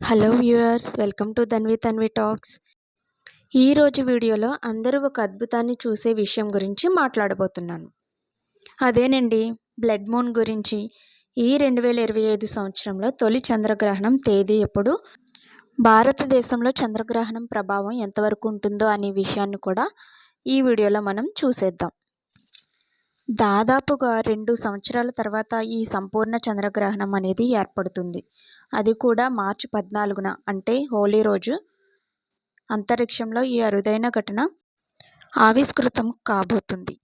Hello viewers welcome to Tanvi Tanvi talks ఈరోజు వీడియోలో అందరూ ఒక అద్భుతాన్ని చూసే విషయం గురించి మాట్లాడబోతున్నాను. అదేనండి బ్లడ్ మూన్ గురించి. ఈ రెండు వేల ఇరవై ఐదు సంవత్సరంలో తొలి చంద్రగ్రహణం తేదీ ఎప్పుడు? భారతదేశంలో చంద్రగ్రహణం ప్రభావం ఎంతవరకు ఉంటుందో అనే విషయాన్ని కూడా ఈ వీడియోలో మనం చూసేద్దాం. దాదాపుగా రెండు సంవత్సరాల తర్వాత ఈ సంపూర్ణ చంద్రగ్రహణం అనేది ఏర్పడుతుంది. అది కూడా మార్చి పద్నాలుగున అంటే హోలీ రోజు అంతరిక్షంలో ఈ అరుదైన ఘటన ఆవిష్కృతం కాబోతుంది.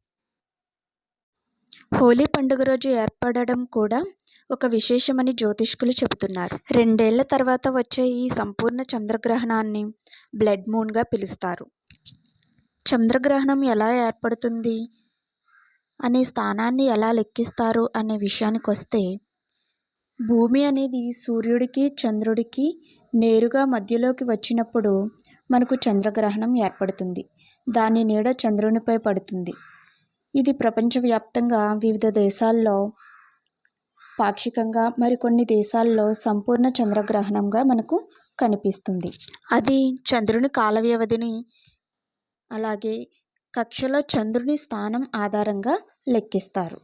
హోలీ పండుగ రోజు ఏర్పడడం కూడా ఒక విశేషమని జ్యోతిష్కులు చెబుతున్నారు. రెండేళ్ళ తర్వాత వచ్చే ఈ సంపూర్ణ చంద్రగ్రహణాన్ని బ్లడ్ మూన్గా పిలుస్తారు. చంద్రగ్రహణం ఎలా ఏర్పడుతుంది? అనే స్థానాన్ని ఎలా లెక్కిస్తారు అనే విషయానికి వస్తే భూమి అనేది సూర్యుడికి చంద్రుడికి నేరుగా మధ్యలోకి వచ్చినప్పుడు మనకు చంద్రగ్రహణం ఏర్పడుతుంది. దాని నీడ చంద్రునిపై పడుతుంది. ఇది ప్రపంచవ్యాప్తంగా వివిధ దేశాల్లో పాక్షికంగా మరికొన్ని దేశాల్లో సంపూర్ణ చంద్రగ్రహణంగా మనకు కనిపిస్తుంది. అది చంద్రుని కాల వ్యవధిని అలాగే కక్షలో చంద్రుని స్థానం ఆధారంగా లెక్కిస్తారు.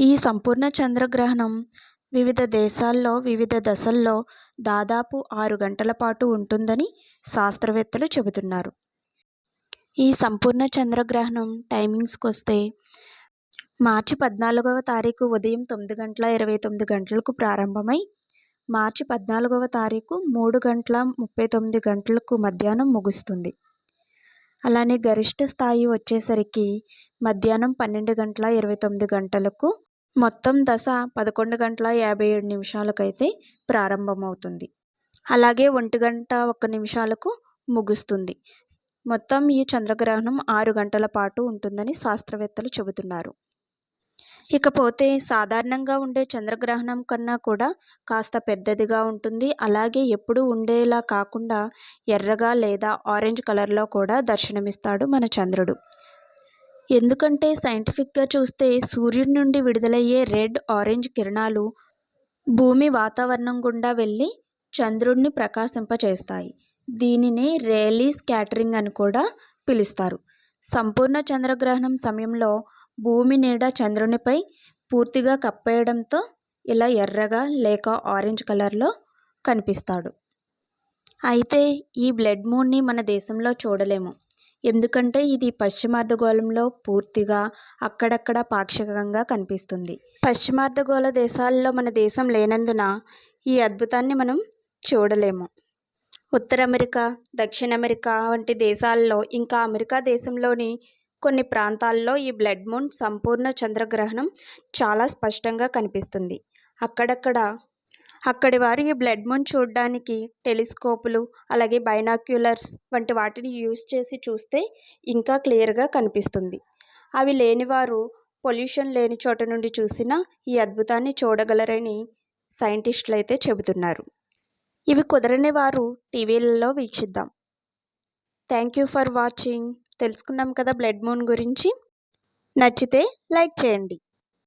ఈ సంపూర్ణ చంద్రగ్రహణం వివిధ దేశాల్లో వివిధ దశల్లో దాదాపు ఆరు గంటల పాటు ఉంటుందని శాస్త్రవేత్తలు చెబుతున్నారు. ఈ సంపూర్ణ చంద్రగ్రహణం టైమింగ్స్కి వస్తే మార్చి పద్నాలుగవ తారీఖు ఉదయం తొమ్మిది గంటల ఇరవై తొమ్మిది గంటలకు ప్రారంభమై మార్చి పద్నాలుగవ తారీఖు మూడు గంటల ముప్పై తొమ్మిది గంటలకు మధ్యాహ్నం ముగుస్తుంది. అలానే గరిష్ట స్థాయి వచ్చేసరికి మధ్యాహ్నం పన్నెండు గంటల ఇరవై తొమ్మిది గంటలకు మొత్తం దశ పదకొండు గంటల యాభై ఏడు నిమిషాలకైతే ప్రారంభమవుతుంది. అలాగే ఒంటి గంట ఒక్క నిమిషాలకు ముగుస్తుంది. మొత్తం ఈ చంద్రగ్రహణం ఆరు గంటల పాటు ఉంటుందని శాస్త్రవేత్తలు చెబుతున్నారు. ఇకపోతే సాధారణంగా ఉండే చంద్రగ్రహణం కన్నా కూడా కాస్త పెద్దదిగా ఉంటుంది. అలాగే ఎప్పుడు ఉండేలా కాకుండా ఎర్రగా లేదా ఆరెంజ్ కలర్లో కూడా దర్శనమిస్తాడు మన చంద్రుడు. ఎందుకంటే సైంటిఫిక్గా చూస్తే సూర్యుడి నుండి విడుదలయ్యే రెడ్ ఆరెంజ్ కిరణాలు భూమి వాతావరణం గుండా వెళ్ళి చంద్రుడిని ప్రకాశింపచేస్తాయి. దీనిని రేలీ స్కాటరింగ్ అని కూడా పిలుస్తారు. సంపూర్ణ చంద్రగ్రహణం సమయంలో భూమి నీడ చంద్రునిపై పూర్తిగా కప్పేయడంతో ఇలా ఎర్రగా లేక ఆరెంజ్ కలర్లో కనిపిస్తాడు. అయితే ఈ బ్లడ్ మూన్ని మన దేశంలో చూడలేము. ఎందుకంటే ఇది పశ్చిమార్ధగోళంలో పూర్తిగా అక్కడక్కడ పాక్షికంగా కనిపిస్తుంది. పశ్చిమార్ధగోళ దేశాల్లో మన దేశం లేనందున ఈ అద్భుతాన్ని మనం చూడలేము. ఉత్తర అమెరికా దక్షిణ అమెరికా వంటి దేశాల్లో ఇంకా అమెరికా దేశంలోని కొన్ని ప్రాంతాల్లో ఈ బ్లడ్ మూన్ సంపూర్ణ చంద్రగ్రహణం చాలా స్పష్టంగా కనిపిస్తుంది. అక్కడక్కడ అక్కడి వారు ఈ బ్లడ్ మూన్ చూడడానికి టెలిస్కోపులు అలాగే బైనాక్యులర్స్ వంటి వాటిని యూజ్ చేసి చూస్తే ఇంకా క్లియర్గా కనిపిస్తుంది. అవి లేనివారు పొల్యూషన్ లేని చోట నుండి చూసినా ఈ అద్భుతాన్ని చూడగలరని సైంటిస్టులు అయితే చెబుతున్నారు. ఇవి కుదరని వారు టీవీలలో వీక్షిద్దాం. Thank you for watching. తెలుసుకున్నాం కదా బ్లడ్ మూన్ గురించి. నచ్చితే లైక్ చేయండి.